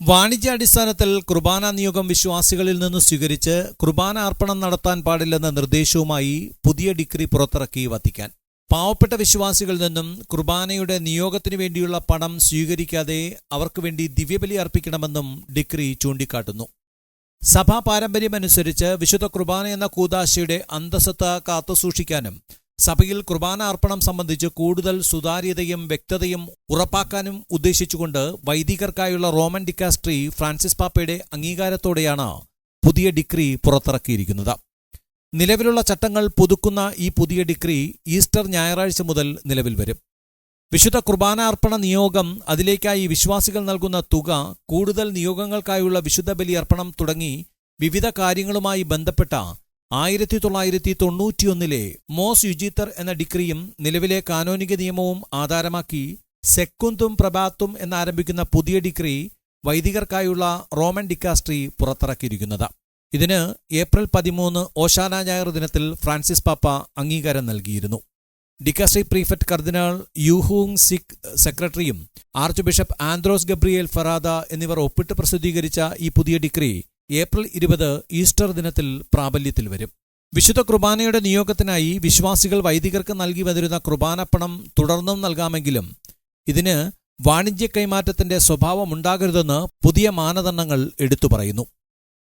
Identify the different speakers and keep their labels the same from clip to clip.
Speaker 1: വാണിജ്യാടിസ്ഥാനത്തിൽ കുർബാന നിയോഗം വിശ്വാസികളിൽ നിന്ന് സ്വീകരിച്ച് കുർബാന അർപ്പണം നടത്താൻ പാടില്ലെന്ന നിർദ്ദേശവുമായി പുതിയ ഡിഗ്രി പുറത്തിറക്കി വത്തിക്കാൻ. പാവപ്പെട്ട വിശ്വാസികളിൽ നിന്നും കുർബാനയുടെ നിയോഗത്തിനു വേണ്ടിയുള്ള പണം സ്വീകരിക്കാതെ അവർക്ക് വേണ്ടി ദിവ്യബലി അർപ്പിക്കണമെന്നും ഡിഗ്രി ചൂണ്ടിക്കാട്ടുന്നു. സഭാ പാരമ്പര്യമനുസരിച്ച് വിശുദ്ധ കുർബാന എന്ന കൂതാശയുടെ അന്തസത്ത കാത്തുസൂക്ഷിക്കാനും സഭയിൽ കുർബാന അർപ്പണം സംബന്ധിച്ച് കൂടുതൽ സുതാര്യതയും വ്യക്തതയും ഉറപ്പാക്കാനും ഉദ്ദേശിച്ചുകൊണ്ട് വൈദികർക്കായുള്ള റോമൻ ഡിക്കാസ്ട്രി ഫ്രാൻസിസ് പാപ്പയുടെ അംഗീകാരത്തോടെയാണ് പുതിയ ഡിഗ്രി പുറത്തിറക്കിയിരിക്കുന്നത്. നിലവിലുള്ള ചട്ടങ്ങൾ പുതുക്കുന്ന ഈ പുതിയ ഡിഗ്രി ഈസ്റ്റർ ഞായറാഴ്ച മുതൽ നിലവിൽ വരും. വിശുദ്ധ കുർബാന അർപ്പണ നിയോഗം അതിലേക്കായി വിശ്വാസികൾ നൽകുന്ന തുക കൂടുതൽ നിയോഗങ്ങൾക്കായുള്ള വിശുദ്ധ ബലി അർപ്പണം തുടങ്ങി വിവിധ കാര്യങ്ങളുമായി ബന്ധപ്പെട്ട ആയിരത്തി തൊള്ളായിരത്തി തൊണ്ണൂറ്റിയൊന്നിലെ മോസ് യുജിത്തർ എന്ന ഡിഗ്രിയും നിലവിലെ കാനോനിക നിയമവും ആധാരമാക്കി സെക്കുന്തും പ്രഭാത്തും എന്നാരംഭിക്കുന്ന പുതിയ ഡിഗ്രി വൈദികർക്കായുള്ള റോമൻ ഡിക്കാസ്ട്രി പുറത്തിറക്കിയിരിക്കുന്നത്. ഇതിന് ഏപ്രിൽ പതിമൂന്ന് ഓശാന ഞായർ ദിനത്തിൽ ഫ്രാൻസിസ് പാപ്പ അംഗീകാരം നൽകിയിരുന്നു. Dicastery prefect cardinal You Heung sik സെക്രട്ടറിയും archbishop Andres Gabriel Ferrada എന്നിവർ ഒപ്പിട്ട് പ്രസിദ്ധീകരിച്ച ഈ പുതിയ ഡിഗ്രി ഏപ്രിൽ ഇരുപത് ഈസ്റ്റർ ദിനത്തിൽ പ്രാബല്യത്തിൽ വരും. വിശുദ്ധ കുർബാനയുടെ നിയോഗത്തിനായി വിശ്വാസികൾ വൈദികർക്ക് നൽകി വന്നിരുന്ന കുർബാനപ്പണം തുടർന്നും നൽകാമെങ്കിലും ഇതിന് വാണിജ്യ കൈമാറ്റത്തിന്റെ സ്വഭാവമുണ്ടാകരുതെന്ന് പുതിയ മാനദണ്ഡങ്ങൾ എടുത്തു പറയുന്നു.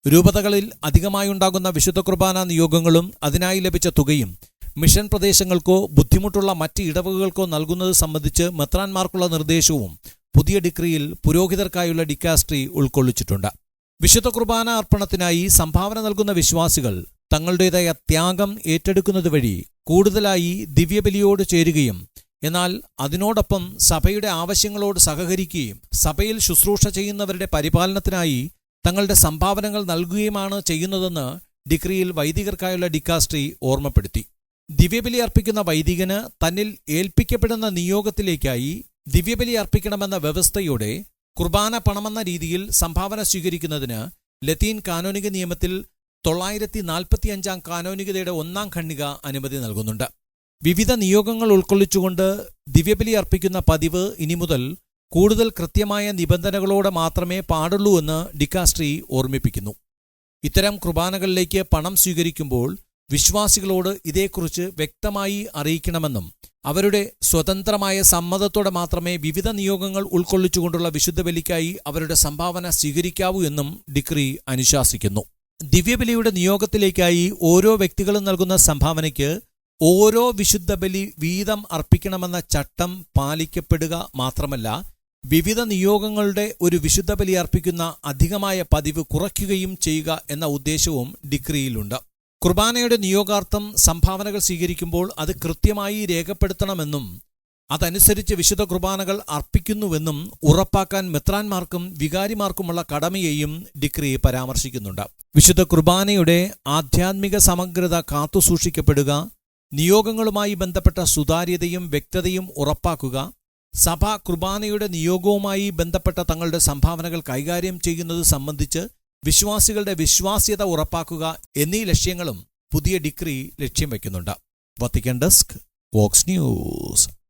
Speaker 1: രൂപതകളിൽ അധികമായുണ്ടാകുന്ന വിശുദ്ധ കുർബാന നിയോഗങ്ങളും അതിനായി ലഭിച്ച തുകയും മിഷൻ പ്രദേശങ്ങൾക്കോ ബുദ്ധിമുട്ടുള്ള മറ്റ് ഇടവകകൾക്കോ നൽകുന്നത് സംബന്ധിച്ച് മെത്രാൻമാർക്കുള്ള നിർദ്ദേശവും പുതിയ ഡിക്രിയിൽ പുരോഹിതർക്കായുള്ള ഡിക്കാസ്ട്രി ഉൾക്കൊള്ളിച്ചിട്ടുണ്ട്. വിശുദ്ധ കുർബാന അർപ്പണത്തിനായി സംഭാവന നൽകുന്ന വിശ്വാസികൾ തങ്ങളുടേതായ ത്യാഗം ഏറ്റെടുക്കുന്നത് വഴി കൂടുതലായി ദിവ്യബലിയോട് ചേരുകയും എന്നാൽ അതിനോടൊപ്പം സഭയുടെ ആവശ്യങ്ങളോട് സഹകരിക്കുകയും സഭയിൽ ശുശ്രൂഷ ചെയ്യുന്നവരുടെ പരിപാലനത്തിനായി തങ്ങളുടെ സംഭാവനകൾ നൽകുകയുമാണ് ചെയ്യുന്നതെന്ന് ഡിഗ്രിയിൽ വൈദികർക്കായുള്ള ഡിക്കാസ്ട്രി ഓർമ്മപ്പെടുത്തി. ദിവ്യബലി അർപ്പിക്കുന്ന വൈദികന് തന്നിൽ ഏൽപ്പിക്കപ്പെടുന്ന നിയോഗത്തിലേക്കായി ദിവ്യബലി അർപ്പിക്കണമെന്ന വ്യവസ്ഥയോടെ കുർബാന പണമെന്ന രീതിയിൽ സംഭാവന സ്വീകരിക്കുന്നതിന് ലത്തീൻ കാനോനിക നിയമത്തിൽ തൊള്ളായിരത്തി നാൽപ്പത്തിയഞ്ചാം കാനോനികതയുടെ ഒന്നാം ഖണ്ഡിക അനുമതി നൽകുന്നുണ്ട്. വിവിധ നിയോഗങ്ങൾ ഉൾക്കൊള്ളിച്ചുകൊണ്ട് ദിവ്യബലി അർപ്പിക്കുന്ന പതിവ് ഇനി മുതൽ കൂടുതൽ കൃത്യമായ നിബന്ധനകളോടെ മാത്രമേ പാടുള്ളൂ എന്ന് ഡിക്കാസ്ട്രി ഓർമ്മിപ്പിക്കുന്നു. ഇത്തരം കുർബാനകളിലേക്ക് പണം സ്വീകരിക്കുമ്പോൾ വിശ്വാസികളോട് ഇതേക്കുറിച്ച് വ്യക്തമായി അറിയിക്കണമെന്നും അവരുടെ സ്വതന്ത്രമായ സമ്മതത്തോടെ മാത്രമേ വിവിധ നിയോഗങ്ങൾ ഉൾക്കൊള്ളിച്ചുകൊണ്ടുള്ള വിശുദ്ധ ബലിക്കായി അവരുടെ സംഭാവന സ്വീകരിക്കാവൂ എന്നും ഡിക്രി അനുശാസിക്കുന്നു. ദിവ്യബലിയുടെ നിയോഗത്തിലേക്കായി ഓരോ വ്യക്തികളും നൽകുന്ന സംഭാവനയ്ക്ക് ഓരോ വിശുദ്ധ ബലി വീതം അർപ്പിക്കണമെന്ന ചട്ടം പാലിക്കപ്പെടുക മാത്രമല്ല വിവിധ നിയോഗങ്ങളുടെ ഒരു വിശുദ്ധ ബലി അർപ്പിക്കുന്ന അധികമായ പതിവ് കുറയ്ക്കുകയും ചെയ്യുക എന്ന ഉദ്ദേശവും ഡിഗ്രിയിലുണ്ട് കുർബാനയുടെ നിയോഗാർത്ഥം സംഭാവനകൾ സ്വീകരിക്കുമ്പോൾ അത് കൃത്യമായി രേഖപ്പെടുത്തണമെന്നും അതനുസരിച്ച് വിശുദ്ധ കുർബാനകൾ അർപ്പിക്കുന്നുവെന്നും ഉറപ്പാക്കാൻ മെത്രാൻമാർക്കും വികാരിമാർക്കുമുള്ള കടമയെയും ഡിക്രി പരാമർശിക്കുന്നുണ്ട്. വിശുദ്ധ കുർബാനയുടെ ആധ്യാത്മിക സമഗ്രത കാത്തുസൂക്ഷിക്കപ്പെടുക നിയോഗങ്ങളുമായി ബന്ധപ്പെട്ട സുതാര്യതയും വ്യക്തതയും ഉറപ്പാക്കുക സഭ കുർബാനയുടെ നിയോഗവുമായി ബന്ധപ്പെട്ട തങ്ങളുടെ സംഭാവനകൾ കൈകാര്യം ചെയ്യുന്നത് സംബന്ധിച്ച് വിശ്വാസികളുടെ വിശ്വാസ്യത ഉറപ്പാക്കുക എന്നീ ലക്ഷ്യങ്ങളും പുതിയ ഡിഗ്രി ലക്ഷ്യം വയ്ക്കുന്നുണ്ട്. Vatican desk vox news.